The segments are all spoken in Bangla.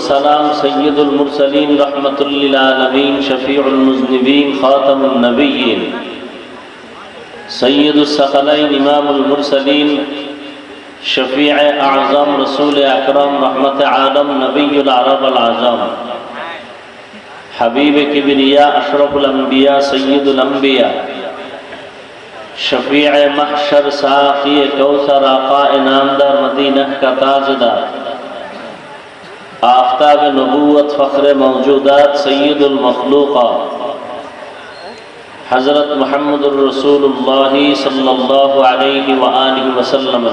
والسلام سيد المرسلين رحمة للعالمين شفيع المذنبين خاتم النبيين. سيد الثقلين إمام المرسلين شفیع أعظم رسول اکرم رحمت عالم نبی العرب العظم حبیب کبریا أشرف الانبیاء سید الانبیاء شفیع محشر ساقی کوثر آقا انعامدار مدینہ کا تاجدار আফতাব نبوت فخر موجودات সৈয়দুল المخلوقات حضرت محمد الرسول اللہ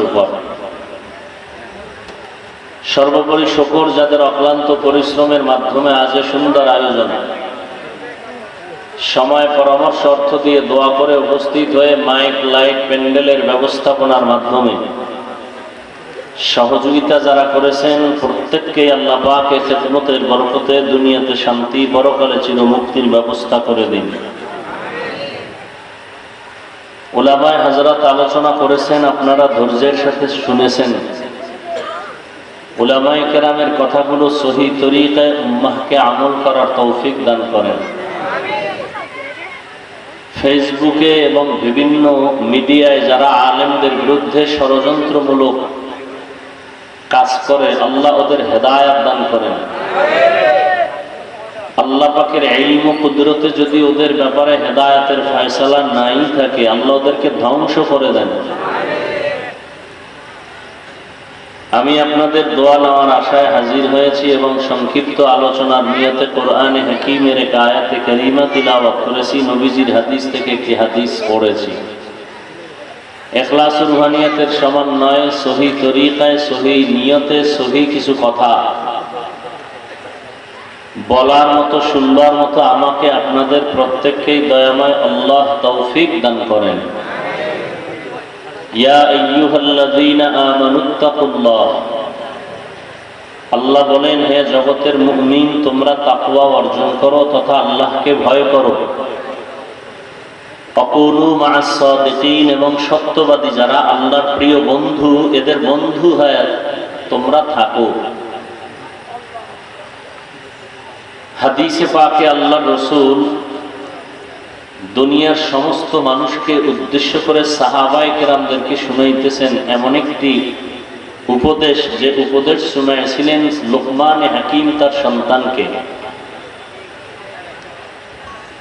উপর। সর্বোপরি শকর যাদের অক্লান্ত পরিশ্রমের মাধ্যমে আজ সুন্দর আয়োজন। সময় পরামর্শ অর্থ দিয়ে দোয়া করে উপস্থিত হয়ে মাইক, লাইট, প্যান্ডেলের ব্যবস্থাপনার মাধ্যমে সহযোগিতা যারা করেছেন প্রত্যেককেই আল্লাহ পাকে খেদমতের বরকতে দুনিয়াতে শান্তি পরকালে চির মুক্তির ব্যবস্থা করে দিন। ওলামায় হাজরাত আলোচনা করেছেন, আপনারা ধৈর্যের সাথে শুনেছেন। উলামাই কেরামের কথাগুলো সহি তরিকায় উম্মাহকে আমল করার তৌফিক দান করেন। ফেসবুকে এবং বিভিন্ন মিডিয়ায় যারা আলেমদের বিরুদ্ধে ষড়যন্ত্রমূলক কাজ করে, আল্লাহ ওদের হেদায়াত দান করেন। আল্লাহ পাকের ইলম কুদরতে যদি ওদের ব্যাপারে হেদায়াতের ফয়সালা নাই থাকে, আল্লাহ ওদেরকে ধ্বংস করে দেন। আমি আপনাদের দোয়া নেওয়ার আশায় হাজির হয়েছি এবং সংক্ষিপ্ত আলোচনার নিয়তে কোরআনে হাকিমের এক আয়াতে করিমা তিলাওয়াত করেছি, নবীজির হাদিস থেকে একটি হাদিস পড়েছি। এখলাস রুহানিয়াতের সমন্বয়ে সহি তরিকায়, সহি নিয়তে সহি কিছু কথা। বলার মতো, শুনবার মতো আমাকে আপনাদের প্রত্যেককেই দয়াময় আল্লাহ তৌফিক দান করেন। আল্লাহ বলেন, হে জগতের মুমিন, তোমরা তাকওয়া অর্জন করো তথা আল্লাহকে ভয় করো। এবং সত্যবাদী যারা আল্লাহর প্রিয় বন্ধু, এদের বন্ধু হয় তোমরা থাকো। হাদিসে পাকে আল্লাহ রসুল দুনিয়ার সমস্ত মানুষকে উদ্দেশ্য করে সাহাবাই কেরামদেরকে শুনাইতেছেন এমন একটি উপদেশ যে উপদেশ শুনাইছিলেন লোকমান হাকিম তার সন্তানকে।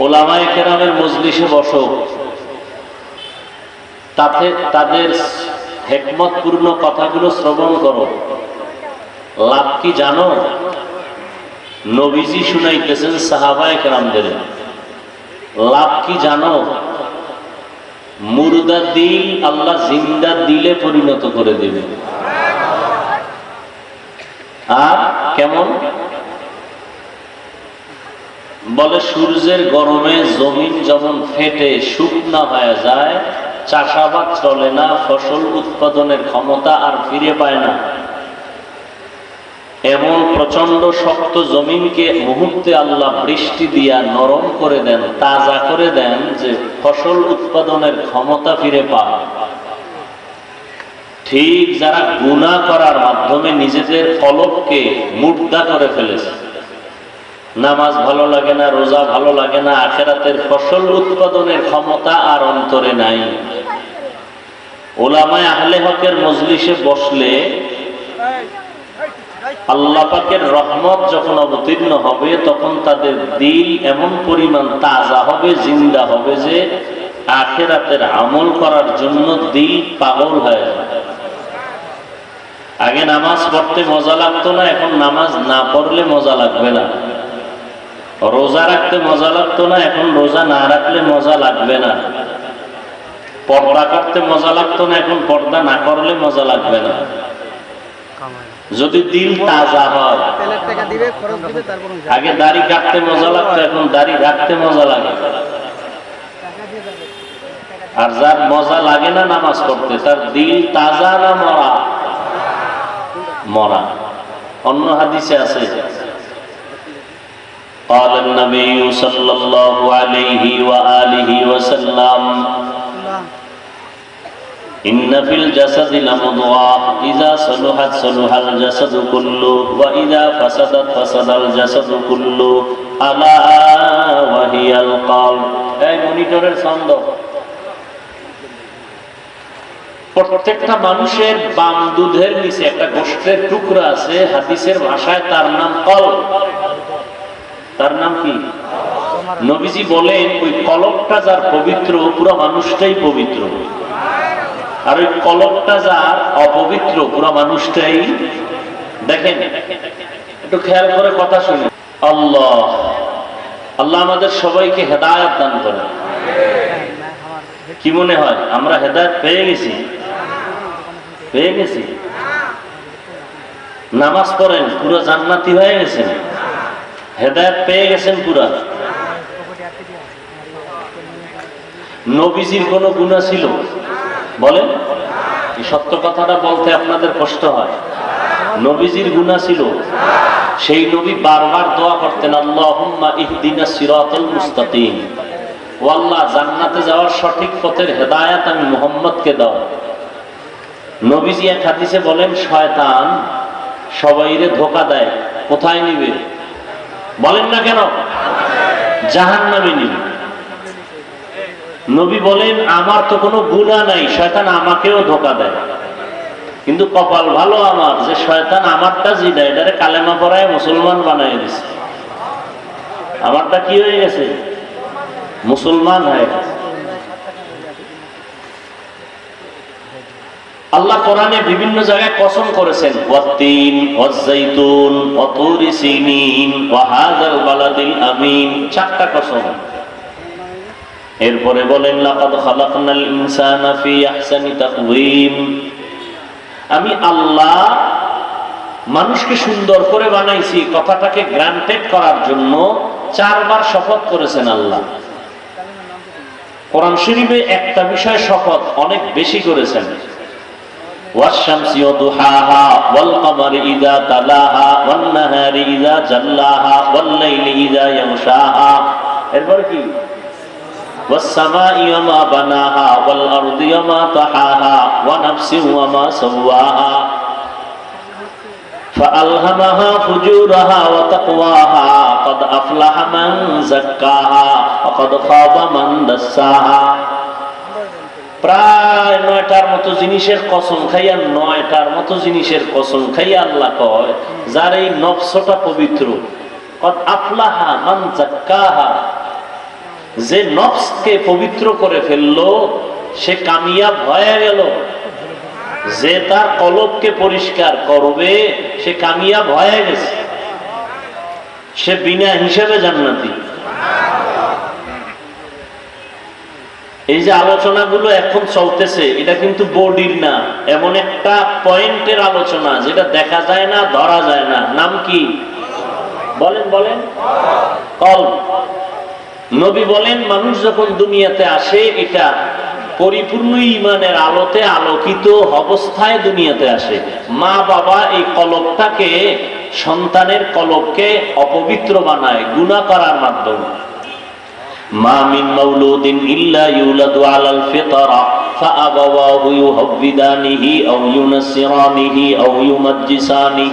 ওলামায় কেরামের মজলিসে বসো। তাতে তাদের হেকমতপূর্ণ কথাগুলো শ্রবণ করো। লাভ কি জানো? নবীজি শুনাইতেছেন সাহাবায় কেরামদের। লাভ কি জানো? মুর্দা দিল আল্লাহ জিন্দা দিলে পরিণত করে দেবে। আর কেমন? বলে সূর্যের গরমে জমিন যেমন ফেটে শুকনা হয়ে যায়, চাষাবাদ চলে না, ফসল উৎপাদনের ক্ষমতা আর ফিরে পায় না। এমন প্রচণ্ড শক্ত জমিনকে মুহূর্তে আল্লাহ বৃষ্টি দিয়া নরম করে দেন, তাজা করে দেন যে ফসল উৎপাদনের ক্ষমতা ফিরে পায়। ঠিক যারা গুণা করার মাধ্যমে নিজেদের কলবকে মুর্দা করে ফেলেছে। নামাজ ভালো লাগে না, রোজা ভালো লাগে না, আখেরাতের ফসল উৎপাদনের ক্ষমতা আর অন্তরে নাই। ওলামায় আহলে হকের মজলিসে বসলে আল্লাহ পাকের রহমত যখন অবতীর্ণ হবে, তখন তাদের দিল এমন পরিমাণ তাজা হবে, জিন্দা হবে যে আখেরাতের আমল করার জন্য দিল পাগল হয়ে আগে নামাজ পড়তে মজা লাগতো না, এখন নামাজ না পড়লে মজা লাগবে না। রোজা রাখতে মজা লাগতো না, এখন রোজা না রাখলে মজা লাগবে না। পর্দা করতে মজা লাগতো না, এখন পর্দা না করলে মজা লাগবে না। যদি দিল তাজা হয়। আগে দাড়ি কাটতে মজা লাগতো, এখন দাড়ি রাখতে মজা লাগে। আর যার মজা লাগে না নামাজ পড়তে, তার দিল তাজা না মরা? মরা। অন্য হাদিসে আছে قال النبي صلى الله عليه وآله وسلم আল্লাহ, إن في الجسد لمضغة إذا صلحت صلح الجسد كله وإذا فسدت فسد الجسد كله ألا وهي القلب এই মনিটরের ছন্দ প্রত্যেকটা মানুষের বাম দুধের নিচে একটা গোষ্ঠের টুকরা আছে হাদিসের ভাষায় তার নাম কল তার নাম কি? নবীজি বলেন, ওই কলকটা যার পবিত্র, পুরো মানুষটাই পবিত্র। আর ওই কলকটা যার অপবিত্র, পুরো মানুষটাই দেখেন। একটু খেয়াল করে কথা শুনে। আল্লাহ আল্লাহ আমাদের সবাইকে হেদায়ত দান করেন। কি মনে হয়? আমরা হেদায়ত পেয়ে গেছি? পেয়ে গেছি? নামাজ পড়েন, পুরো জান্নাতি হয়ে গেছেন। হেদায়ত পেয়ে গেছেন পুরা। নবীজির কোন গুণা ছিল? বলেন। এই সত্য কথাটা বলতে আপনাদের কষ্ট হয়। নবীজির গুণা ছিল, সেই নবী বারবার দোয়া করতেন, আল্লাহুম্মা ইহদিনা সিরাতাল মুস্তাকিম। ও আল্লাহ, জান্নাতে যাওয়ার সঠিক পথের হেদায়েত আমি মুহাম্মদকে দাও। নবীজি এক হাদিসে বলেন, শয়তান সবাইরে ধোকা দেয়, কোথায় নিবে? বলেন না কেন? জাহান্নামে নিবে নবী বলেন, আমার তো কোনো গুণা নাই, শয়তান আমাকেও ধোকা দেয়। কিন্তু কপাল ভালো আমার, যে শয়তান আমারটা জিদা এটারে কালেমা পড়ায় মুসলমান বানাই দিছে। আমারটা কি হয়ে গেছে? মুসলমান হয়ে গেছে। আল্লাহ কোরআনে বিভিন্ন জায়গায় কসম করেছেন, ওয়াত্তিন, ওয়াজ্জাইতুন, ওয়াতুরি সিনিন বালাদিল আমিন। চারটা কসম। এরপরে বলেন, লাকাদ খালাকনাল ইনসানা ফি আহসানি তাকওয়িম। আমি আল্লাহ মানুষকে সুন্দর করে বানাইছি, কথাটাকে গ্রান্টেড করার জন্য চারবার শপথ করেছেন আল্লাহ। কোরআন শরীফে একটা বিষয় শপথ অনেক বেশি করেছেন। والشمس وضحاها والقمر إذا تلاها والنهار إذا جلاها والليل إذا يغشاها এরপর কি والسماء وما بناها والأرض وما طحاها ونفس وما سواها فألهمها فجورها وتقواها قد أفلح من زكاها وقد خاب من دساها প্রায় নয়টার মতো জিনিসের কসম খাইয়া নয়টার মতো জিনিসের কসম খাইয়া আল্লাহ কয়, যার এই নফসটা পবিত্র যে নফসকে পবিত্র করে ফেলল, সে কামিয়াব হয়ে গেল। যে তার কলবকে পরিষ্কার করবে, সে কামিয়াব হয়ে গেছে। সে বিনা হিসেবে জান্নাতি। এই যে আলোচনাগুলো এখন চলতেছে, এটা কিন্তু বডির না। এমন একটা পয়েন্টের আলোচনা যেটা দেখা যায় না, ধরা যায় না। নাম কি? বলেন বলেন। কল। নবী বলেন, মানুষ যখন দুনিয়াতে আসে, এটা পরিপূর্ণ ইমানের আলোতে আলোকিত অবস্থায় দুনিয়াতে আসে। মা বাবা এই কলবটাকে সন্তানের কলবকে অপবিত্র বানায় গুণা করার মাধ্যমে। মা মিন মাউলুদিন ইল্লা ইউলাদু আলাল ফিতরা فأبواه يهودانه أو ينصرانه أو يمجسانه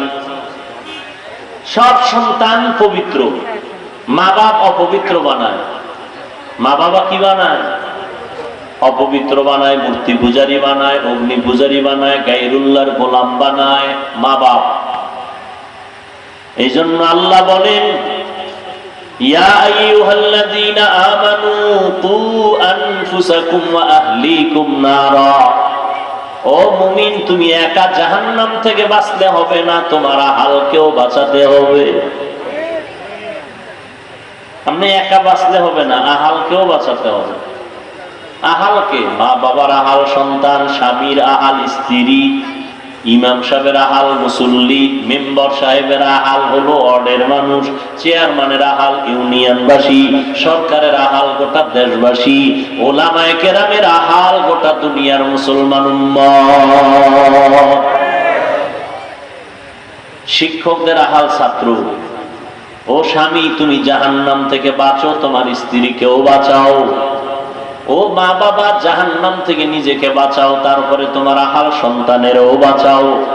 সব সন্তান পবিত্র মা বাপ অপবিত্র বানায় মা বাবা কি বানায় অপবিত্র বানায় মূর্তি পূজারি বানায় অগ্নি পূজারি বানায় গাইরুল্লাহর গোলাম বানায় মা বাপ এই জন্য আল্লাহ বলেন একা হবে না, তোমার আহালকেও বাঁচাতে হবে। আপনি একা হবে না, আহালকেও বাঁচাতে হবে। আহালকে? মা বাবার আহাল, সন্তান, স্বামীর আহাল, স্ত্রী ইমাম সাহেবের আহাল, মুসল্লি, মেম্বার সাহেবের আহাল হলো ওয়ার্ডের মানুষ, চেয়ারম্যানের আহাল, ইউনিয়নবাসী, সরকারের আহাল গোটা দেশবাসী, ওলামায়ে কেরামের আহাল গোটা দুনিয়ার মুসলমান শিক্ষকদের আহাল ছাত্র। ও স্বামী, তুমি জাহান্নাম থেকে বাঁচো, তোমার স্ত্রীকেও বাঁচাও। ও মা বাবা, জাহান্নাম থেকে নিজেকে বাঁচাও, তারপরে তোমার আহাল সন্তানেরও বাঁচাও।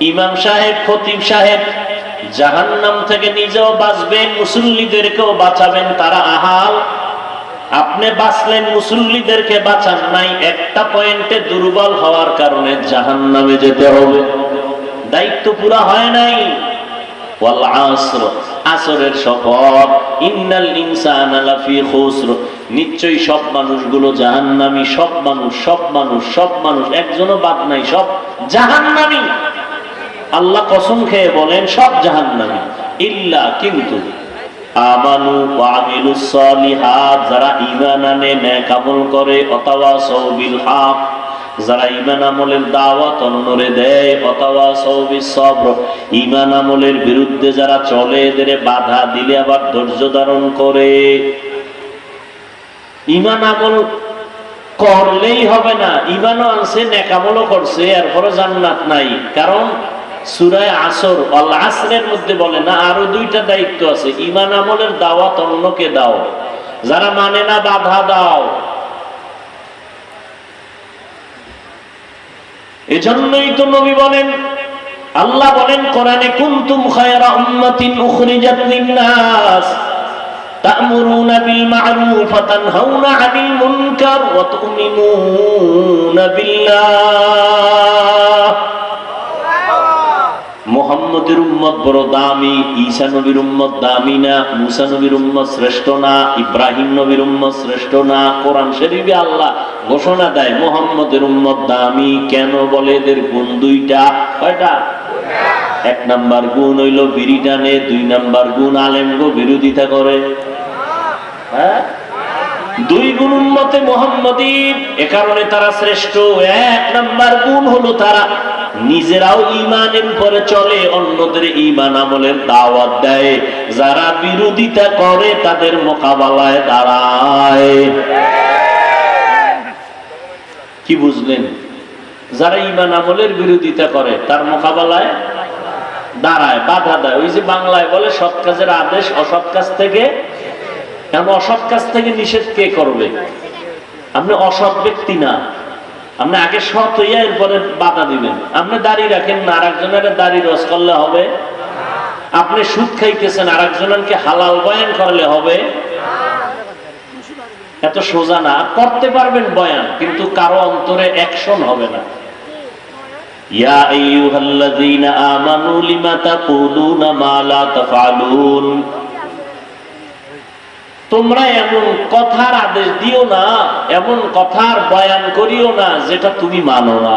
ইমাম সাহেব, খতিব সাহেব, জাহান্নাম থেকে নিজেও বাঁচবেন, মুসল্লিদেরকেও বাঁচাবেন, তারা আহাল। আপনি বাঁচলেন, মুসল্লিদেরকে বাঁচান নাই, একটা পয়েন্টে দুর্বল হওয়ার কারণে জাহান্নামে যেতে হবে। দায়িত্ব পুরা হয় নাই। আসরের শপথ। ইন্নাল ইনসানা লাফি খুসর। নিশ্চয়ই সব মানুষগুলো জাহান্নামী, সব মানুষ সব মানুষ সব মানুষ, একজনও বাদ নাই, সব জাহান্নামী। আল্লাহ কসম খেয়ে বলেন, সব জাহান্নামী। ইল্লা কিন্তু যারা ঈমান আনে নেক আমল করে অথবা সৌবিল হক। যারা ইমান আমলের দাওয়াত অন্যরে দেয় অথবা সৌবি সব্র ইমান আমলের বিরুদ্ধে যারা চলে, এদের বাধা দিলে আবার ধৈর্য ধারণ করে। ইমান আমল করলেই হবে না। ইমানও আনছে, নেকামলও করছে এরপরে জান্নাত নাই। কারণ সুরায় আসর, অল আসরের মধ্যে বলে না, আরও দুইটা দায়িত্ব আছে। ইমান আমলের দাওয়াত অন্যকে দাও। যারা মানে না, বাধা দাও। এজন্যই তো নবী বলেন, আল্লাহ বলেন, কোরআনে কুনতুম খায়রা উম্মাতিন উখরিজাত লিন-নাস, তা'মুরুনা বিল মা'রুফ ওয়া তানহাউনা 'আনিল মুনকার, ওয়া তু'মিনুনা বিল্লাহ। মোহাম্মদের উম্মত বড় দামি, ঈসা নবীর উম্মত দামি না, মুসা নবীর উম্মত শ্রেষ্ঠ না, ইব্রাহিম নবীর উম্মত শ্রেষ্ঠ না, কোরআন শরীফে আল্লাহ ঘোষণা দেয় মোহাম্মদের উম্মত দামি, কেন বলে এদের গুণ দুইটা? কয়টা? এক নাম্বার গুণ হইল বিড়ি টানে, দুই নাম্বার গুণ আলেমগো বিরোধিতা করে। হ্যাঁ? দুই গুণ উন্মতে মোহাম্মদীর এ কারণে তারা শ্রেষ্ঠ। এক নাম্বার গুণ হলো তারা নিজেরাও ইমানের উপরে চলে, অন্যদের ইমান আমলের দাওয়াত দেয়। যারা বিরোধিতা করে, তাদের মোকাবেলায় দাঁড়ায়। কি বুঝলেন? যারা ইমান আমলের বিরোধিতা করে, তার মোকাবেলায় দাঁড়ায়, বাধা দেয়। ওই যে বাংলায় বলে, সৎ কাজের আদেশ, অসৎ কাজ থেকে কারণ অসৎ কাজ থেকে নিষেধ কে করবে? আপনি অসৎ ব্যক্তি না। আপনি আগে সৎ হইয়া এরপরে বাধা দিবেন। আপনি দাড়ি রাখেন না আর একজনের দাড়ি রস করলে হবে? আপনি সুদ খাইতেছেন আর একজনকে হালাল বয়ান করলে হবে? এত সোজা না। করতে পারবেন বয়ান, কিন্তু কারও অন্তরে অ্যাকশন হবে না। ইয়া আইয়ুহাল্লাযীনা আমানু লিমা তাকুলুনা মা লা তাফআলুন? তোমরা এমন কথার আদেশ দিও না, এমন কথার বয়ান করিও না যেটা তুমি মানো না।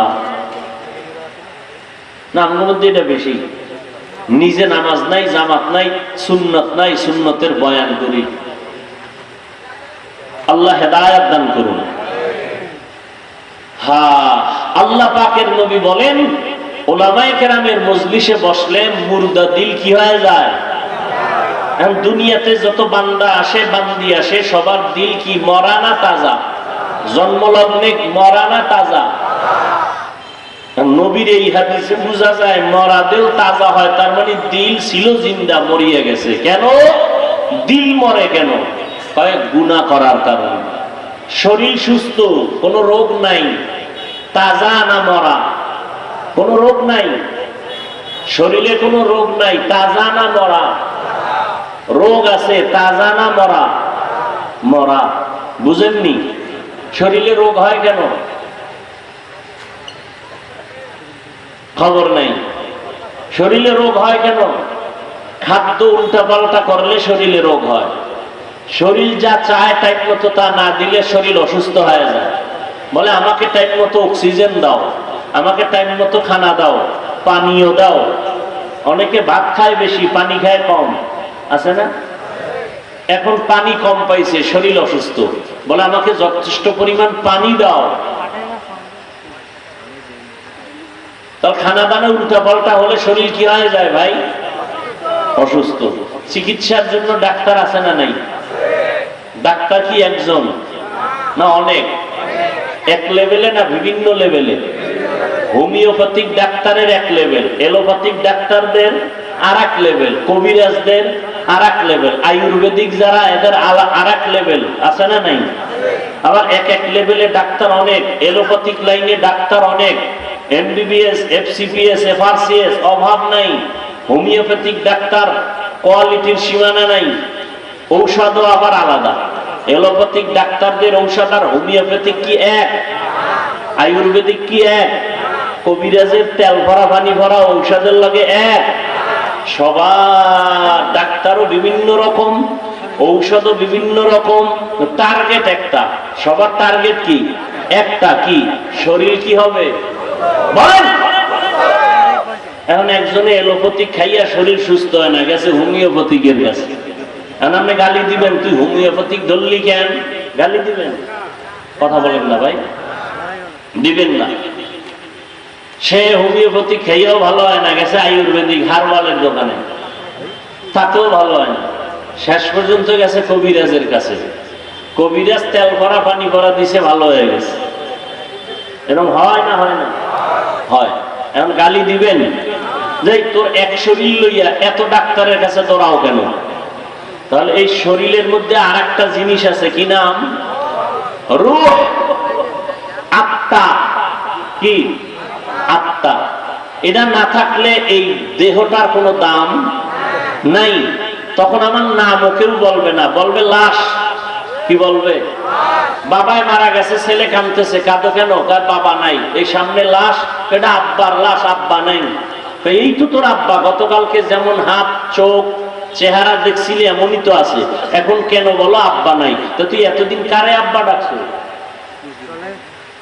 বেশি। নিজে নামাজ নাই, জামাত নাই, সুন্নত নাই, সুন্নতের বয়ান করি। আল্লাহ হেদায়াত দান করুন। হা আল্লাহ পাকের নবী বলেন, ওলামায়ে কেরামের মজলিসে বসলে মুর্দা দিল কি হয়ে যায়? এখন দুনিয়াতে যত বান্দা আসে, বান্দি আসে, সবার দিল কি? মরা না তাজা? জন্মলগ্নে মরা না তাজা? নবীর এই হাদিসে বোঝা যায়, মরা দিল তাজা হয়, তার মানে দিল ছিল জিন্দা, মরিয়ে গেছে। কেন? দিল মরে কেন? গুণা করার কারণে। শরীর সুস্থ, কোনো রোগ নাই। তাজা না মরা? কোনো রোগ নাই? শরীরে কোনো রোগ নাই, তাজা না মরা? রোগ আছে, তাজা না মরা? মরা। বুঝেননি? শরীরে রোগ হয় কেন? খবর নাই। শরীরে রোগ হয় কেন? খাদ্য উল্টা পাল্টা করলে শরীরে রোগ হয়। শরীর যা চায় টাইম মতো তা না দিলে শরীর অসুস্থ হয়ে যায়। বলে, আমাকে টাইম মতো অক্সিজেন দাও, আমাকে টাইম মতো খানা দাও, পানীয় দাও। অনেকে ভাত খায় বেশি, পানি খায় কম। আছে না? এখন পানি কম পাইছে, শরীর অসুস্থ। বলে, আমাকে যথেষ্ট পরিমাণ পানি দাও। তাহলে খানা দানা উল্টা পাল্টা হলে শরীর কি হয়ে যায় ভাই? অসুস্থ। চিকিৎসার জন্য ডাক্তার আছে না নাই? ডাক্তার কি একজন? না, অনেক। এক লেভেলে না বিভিন্ন লেভেলে? হোমিওপ্যাথিক ডাক্তারের এক লেভেল, এলোপ্যাথিক ডাক্তারদের আর এক লেভেল, কবিরাজদের আর এক লেভেল, আয়ুর্বেদিক যারা এদের আর এক লেভেল, আছে না নাই? আবার এক এক লেভেলে ডাক্তার অনেক, এলোপ্যাথিক লাইনে ডাক্তার অনেক, এমবিবিএস, এফসিপিএস, এফআরসিএস, অভাব নাই। হোমিওপ্যাথিক ডাক্তার কোয়ালিটির সীমানা নাই, ঔষধও আবার আলাদা। এলোপ্যাথিক ডাক্তারদের ঔষধ আর হোমিওপ্যাথিক কি এক? আয়ুর্বেদিক কি এক? কবিরাজের তেল ভরা, পানি ভরা ঔষধের লাগে এক। সবার ডাক্তারও বিভিন্ন রকম, ঔষধও বিভিন্ন রকম, টার্গেট একটা। সবার টার্গেট কি? একটা কি? শরীর কি হবে? এখন একজনে এলোপ্যাথিক খাইয়া শরীর সুস্থ হয় না, গেছে হোমিওপ্যাথিকের কাছে। এখন আপনি গালি দিবেন, তুই হোমিওপ্যাথিক ধরলি কেন? গালি দিবেন? কথা বলেন না ভাই। দিবেন না। সে হোমিওপ্যাথি খেয়েও ভালো হয় না, গেছে আয়ুর্বেদিক হারওয়ালের দোকানে। তাতেও ভালো হয় না। শেষ পর্যন্ত গেছে কবিরাজের কাছে। কবিরাজ তেল ভরা, পানি ভরা দিছে, ভালো হয়ে গেছে। এরকম হয় না হয় না? হয়। এখন গালি দিবেন? যে তোর এক শরীর লইয়া এত ডাক্তারের কাছে তোরাও কেন? তাহলে এই শরীরের মধ্যে আর একটা জিনিস আছে, কি নাম? রূহ। আত্মা। কি? আত্মা। এটা না থাকলে এই দেহটার কোনো দাম নাই। তখন আমার নামও কেউ বলবে না। বলবে লাশ। কি বলবে? বাবায় মারা গেছে, ছেলে কামতেছে কাঁদো কেন? কার বাবা নাই? এই সামনে লাশ, এটা আব্বার লাশ, আব্বা নাই। এই তো তোর আব্বা। গতকালকে যেমন হাত, চোখ, চেহারা দেখছিলি, এমনই তো আছে। এখন কেন বলো আব্বা নাই? তো তুই এতদিন কারে আব্বা ডাকছো?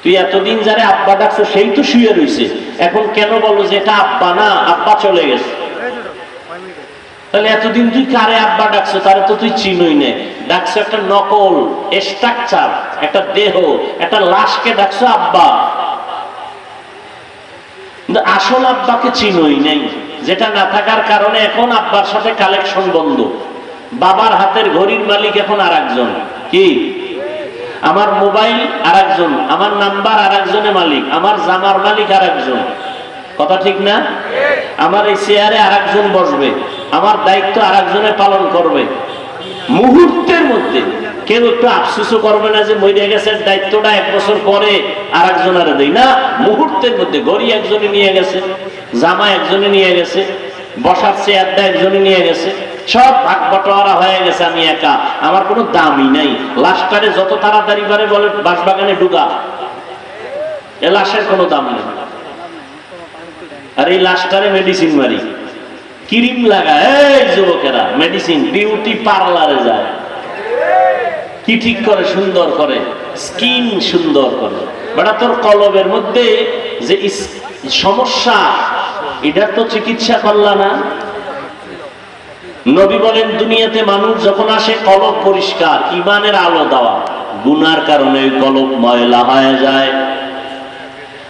তুই এতদিন যারে আব্বা ডাকছো, সেই তো শুয়ে রইছে। এখন কেন বলো যে এটা আব্বা না, আব্বা চলে গেছে। তাহলে এতদিন তুই কারে আব্বা ডাকছো, তারে তো তুই চিনই নে। ডাকছো একটা নকল স্ট্রাকচার একটা দেহ, একটা লাশকে ডাকছো আব্বা। আসল আব্বাকে চিনই নেই, যেটা না থাকার কারণে এখন আব্বার সাথে কালেকশন বন্ধ। বাবার হাতের ঘড়ির মালিক এখন আর কি? আমার মোবাইল আর একজন আমার নাম্বার আর একজনের মালিক, আমার জামার মালিক আর একজন কথা ঠিক না? আমার এই চেয়ারে আর একজন বসবে, আমার দায়িত্ব আর একজনে পালন করবে। মুহূর্তের মধ্যে কেউ একটু আফসুসও করবে না যে মরে গেছে, দায়িত্বটা এক বছর পরে আর একজনের দেয় না, মুহূর্তের মধ্যে গড়ি একজনে নিয়ে গেছে, জামা একজনে নিয়ে গেছে, বসার চেয়ারটা একজনে নিয়ে গেছে। সব ভাগ বটোয়ারা হয়ে গেছে, আমি একা। আমার কোনো দামই নাই। লাশটারে যত তাড়াতাড়ি পারে বলে, বাসবাগানে ঢুকা। এ লাশের কোনো দাম নেই। আর এই লাশটারে মেডিসিন মারি। ক্রিম লাগায়। এই যুবকেরা মেডিসিন বিউটি পার্লারে যায়। কি ঠিক করে, সুন্দর করে। স্কিন সুন্দর করে। বেটা, তোর কলবের মধ্যে যে সমস্যা, এটার তো চিকিৎসা করলা না। নবী বলেন, দুনিয়াতে মানুষ যখন আসে, কলব পরিষ্কার, ইমানের আলো দেওয়া। গুনার কারণে কলব ময়লা হয়ে যায়।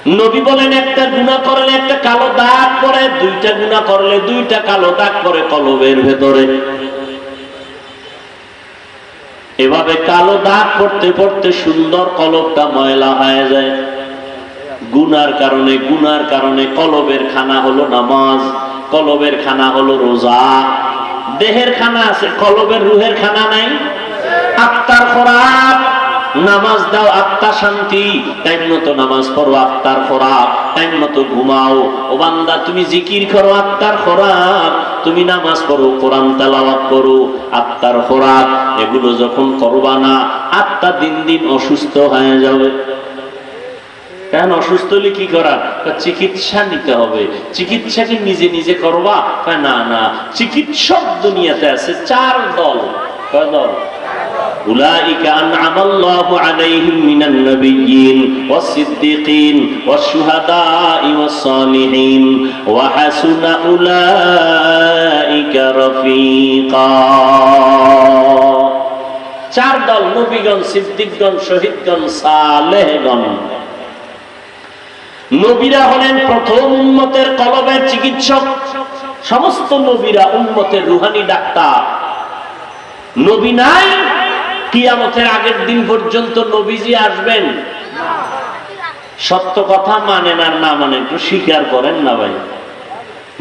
নবী বলেন, একটা গুণা করলে একটা কালো দাগ পরে দুইটা গুণা করলে দুইটা কালো দাগ পরে কলবের ভেতরে। এভাবে কালো দাগ পড়তে পড়তে সুন্দর কলবটা ময়লা হয়ে যায়। গুনার কারণে গুনার কারণে কলবের খানা হলো নামাজ। কলবের খানা হলো রোজা। দেহের খানা আছে, কলবের রুহের খানা নাই। আত্মার খোরাক, নামাজ দাও, আত্মা শান্তি। টাইম মতো নামাজ পড়ো, আত্মার খোরাক। টাইম মতো ঘুমাও। ও বান্দা, তুমি জিকির করো, আত্মার খোরাক। তুমি নামাজ পড়ো, কোরআন তেলাওয়াত করো, আত্মার খোরাক। এগুলো যখন করবা না, আত্মা দিন দিন অসুস্থ হয়ে যাবে। কেন অসুস্থ হলে কি করার কয় চিকিৎসা নিতে হবে চিকিৎসা কি নিজে নিজে করবা কয় না না চিকিৎসক দুনিয়াতে আছে চার দল কয় দল أولئك أنعم الله عليهم من النبيين والصديقين والشهداء والصالحين وحسن أولئك رفيقا চার দল নবীগণ সিদ্দিকগণ শহীদগণ সালেহগণ নবীরা হলেন প্রথম উন্মতের কলবের চিকিৎসক। সমস্ত নবীরা উন্মতের রুহানি ডাক্তার। নবী নাই, কিয়ামতের আগের দিন পর্যন্ত নবীজি আসবেন। সত্য কথা মানেন আর না মানেন একটু স্বীকার করেন না ভাই।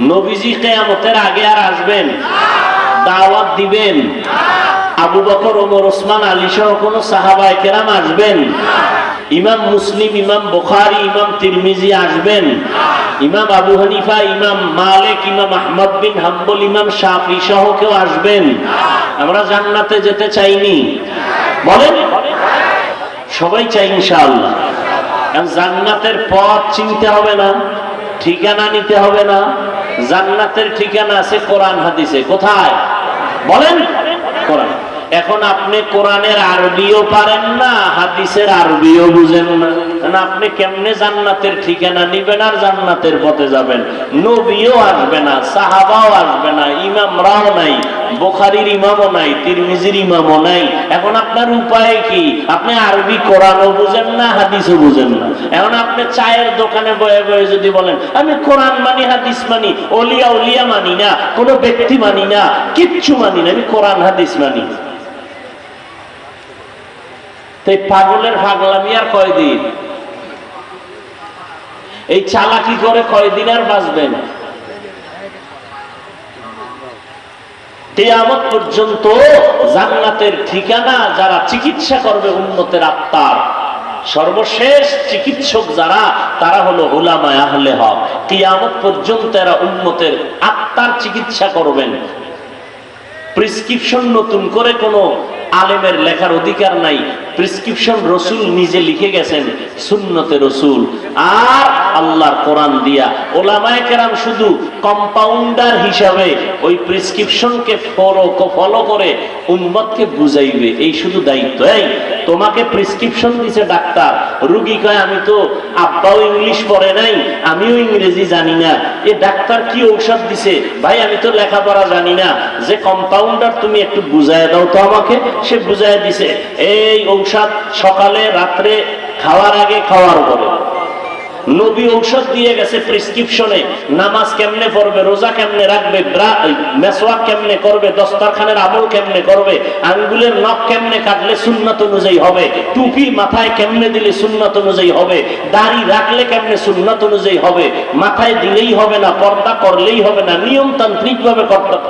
নবীজি কেয়ামতের আগে আর আসবেন। দাওয়াত দিবেন। আবু বকর, ওমর, ওসমান, আলী সহ কোন সাহাবায় কেরাম আসবেন। ইমাম মুসলিম, ইমাম বুখারী, ইমাম তিরমিজি আসবেন। ইমাম আবু হানিফা, ইমাম মালিক, ইমাম আহমদ বিন হাম্বল, ইমাম শাফি সহ কেউ আসবেন। আমরা জান্নাতে যেতে চাইনি। বলেন? সবাই চাই ইনশাআল্লাহ। কারণ জান্নাতের পথ চিনতে হবে না, ঠিকানা নিতে হবে না। জান্নাতের ঠিকানা আছে কোরআন, হাদিসে। কোথায়? বলেন? কোরআন। এখন আপনি কোরআনের আরবিও পারেন না, হাদিসের আরবিও বুঝেন না। আপনি কেমনে জান্নাতের ঠিকানা নিবেন আর জান্নাতের পথে যাবেন? নবীও আসবে না, সাহাবাও আসবে না, ইমামরাও নাই, বোখারির ইমামও নাই, তিরমিজির ইমামও নাই। এখন আপনার উপায় কি? আপনি আরবি, কোরআনও বুঝেন না, হাদিসও বুঝেন না। এখন আপনি চায়ের দোকানে বয়ে বয়ে যদি বলেন, আমি কোরআন মানি, হাদিস মানি, অলিয়া উলিয়া মানি না, কোনো ব্যক্তি মানি না, কিচ্ছু মানি না, আমি কোরআন, হাদিস মানি। এই পাগলের পাগলামি আর কয়দিন? এই চালাকি করে কয়দিন আর বাঁচবেন কেয়ামত পর্যন্ত জান্নাতের ঠিকানা যারা চিকিৎসা করবে উন্নতের আত্মার, সর্বশেষ চিকিৎসক যারা, তারা হলো ওলামায় আহলে হক। কিয়ামত পর্যন্ত এরা উন্নতের আত্মার চিকিৎসা করবেন। প্রেসক্রিপশন নতুন করে কোনো আলেমের লেখার অধিকার নাই। প্রেসক্রিপশন রসুল নিজে লিখে গেছেন, সুন্নতে রসুল। আর আল্লাহর কোরআন দিয়া ওলামায়ে কেরাম শুধু কম্পাউন্ডার হিসাবে ওই প্রেসক্রিপশনকে ফলো ফলো করে উম্মতকে বুঝাইবে। এই শুধু দায়িত্ব। এই, তোমাকে প্রেসক্রিপশন দিছে ডাক্তার। রুগী কয়, আমি তো আব্বাও ইংলিশ পড়ে নাই, আমিও ইংরেজি জানি না। এ ডাক্তার কি ঔষধ দিছে? ভাই, আমি তো লেখাপড়া জানি না। যে কম্পাউন্ডার তুমি একটু বুঝায় দাও তো আমাকে। সে বুঝাই দিছে এই ঔষধ সকালে রাত্রে খাওয়ার আগে খাওয়ার পরে নবী ঔষধ দিয়ে গেছে প্রেসক্রিপশনে, নামাজ কেমনে পড়বে, রোজা কেমনে রাখবে মেসওয়াক কেমনে করবে, দস্তারখানের আমল কেমনে করবে, আঙ্গুলের নখ কেমনে কাটলে সুন্নত অনুযায়ী হবে, টুপি মাথায় কেমনে দিলে সুন্নত অনুযায়ী হবে, দাড়ি রাখলে কেমনে সুন্নত অনুযায়ী হবে, মাথায় দিলেই হবে না, পর্দা করলেই হবে না নিয়মতান্ত্রিক ভাবে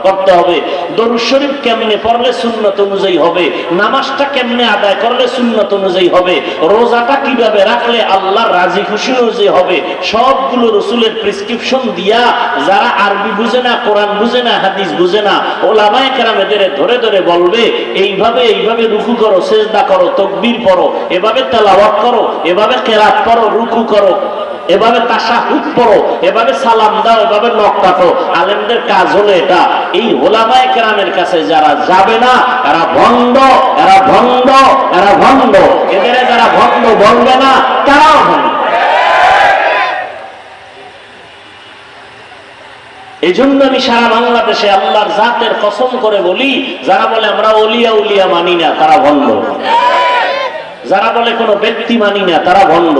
করতে হবে, দরুদ শরীফ কেমনে পড়লে সুন্নত অনুযায়ী হবে, নামাজটা কেমনে আদায় করলে সুন্নত অনুযায়ী হবে, রোজাটা কীভাবে রাখলে আল্লাহ রাজি খুশি অনুযায়ী হবে। সবগুলো রসুলের প্রেসক্রিপশন দিয়া যারা আরবি বুঝে না, কোরআন বুঝে না, হাদিস বুঝে না, ওলামায়ে কেরাম এদের ধরে ধরে বলবে, এইভাবে এইভাবে রুকু করো, সেজদা করো, তকবীর পড়ো, এভাবে তেলাওয়াত করো, এভাবে কেরাত পড়ো, রুকু করো, এভাবে তাসাহুদ পড়ো, এভাবে সালাম দাও, এভাবে নখ কাটো আলেমদের কাজ হলো এটা। এই ওলামায়ে কেরামের কাছে যারা যাবে না, এরা ভণ্ড এরা ভণ্ড এরা ভণ্ড। এদের যারা ভণ্ড বলবে না, তারাও ভণ্ড। এই জন্য আমি সারা বাংলাদেশে আল্লাহর জাতের কসম করে বলি, যারা বলে আমরা অলিয়া উলিয়া মানি না, তারা ভণ্ড। যারা বলে কোনো ব্যক্তি মানি না, তারা ভণ্ড।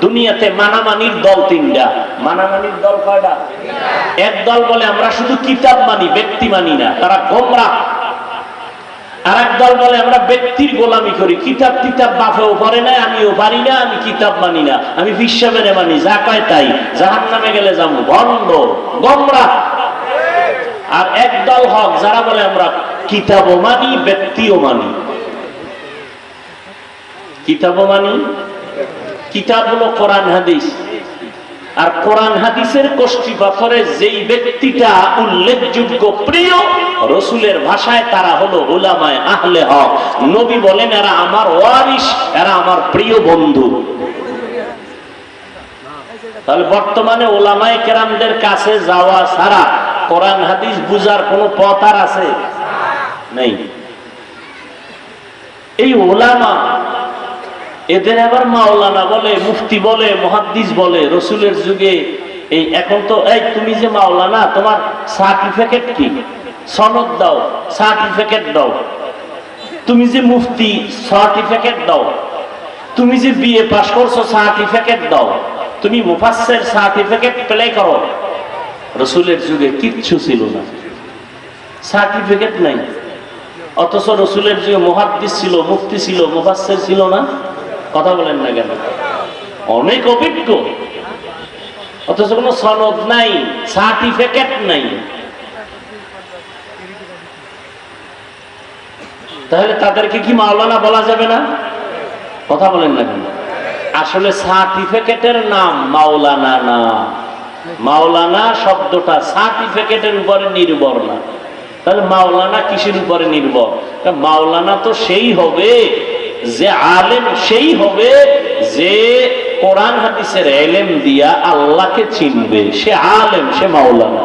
দুনিয়াতে মানামানির দল তিনটা। মানামানির দল কয়টা? এক দল বলে আমরা শুধু কিতাব মানি, ব্যক্তি মানি না, তারা গোমরা। আর এক দল বলে, আমরা ব্যক্তির গোলামি করি। কিতাব কিতাব বাফেও পারে না, আমিও পারি না, আমি কিতাব মানি না। আমি বিশ্ব মেনে, যা কয় তাই। জাহান নামে গেলে যাব ভণ্ড গমরা। আর এক দল হক, যারা বলে, আমরা কিতাবও মানি, ব্যক্তিও মানি। কিতাবও মানি? কিতাব হলো কোরআন, হাদিস। আর কোরআন হাদিসের কোষ্ঠী পাথরে যেই ব্যক্তিটা উল্লেখযোগ্য প্রিয়, রসুলের ভাষায় তারা হলো ওলামায় আহলে হক। নবী বলেন, এরা আমার ওয়ারিস এরা আমার প্রিয় বন্ধু। তাহলে বর্তমানে ওলামায় কেরামদের কাছে যাওয়া ছাড়া কোরআন হাদিস বুঝার কোনো পথ আর আছে? নেই। এই ওলামা এদের আবার মাওলানা বলে, মুফতি বলে, মহাদ্দিস বলে, রসুলের যুগে এই এখন তো এই তুমি যে মাওলানা, তোমার সার্টিফিকেট কি? সনদ দাও সার্টিফিকেট দাও। তুমি যে মুফতি সার্টিফিকেট দাও। তুমি যে বিএ পাস করছ সার্টিফিকেট দাও। তুমি মুফাসের সার্টিফিকেট প্লে করো। রসুলের যুগে কিচ্ছু ছিল না। সার্টিফিকেট নাই। অথচ রসুলের যুগে মহাদ্দিস ছিল, মুফতি ছিল মুফাসের ছিল না। কথা বলেন না কেন? অনেক অভিজ্ঞ। অথচ কোনো সনদ নাই, সার্টিফিকেট নাই। তাহলে তাদেরকে কি মাওলানা বলা যাবে না? কথা বলেন না কেন? আসলে সার্টিফিকেটের নাম মাওলানা না। মাওলানা শব্দটা সার্টিফিকেটের উপরে নির্ভর না। তাহলে মাওলানা কিসের উপরে নির্ভর? মাওলানা তো সেই হবে যে আলেম সেই হবে যে কোরআন হাদিসের এলেম দিয়া আল্লাহকে চিনবে। সে আলেম, সে মাওলানা।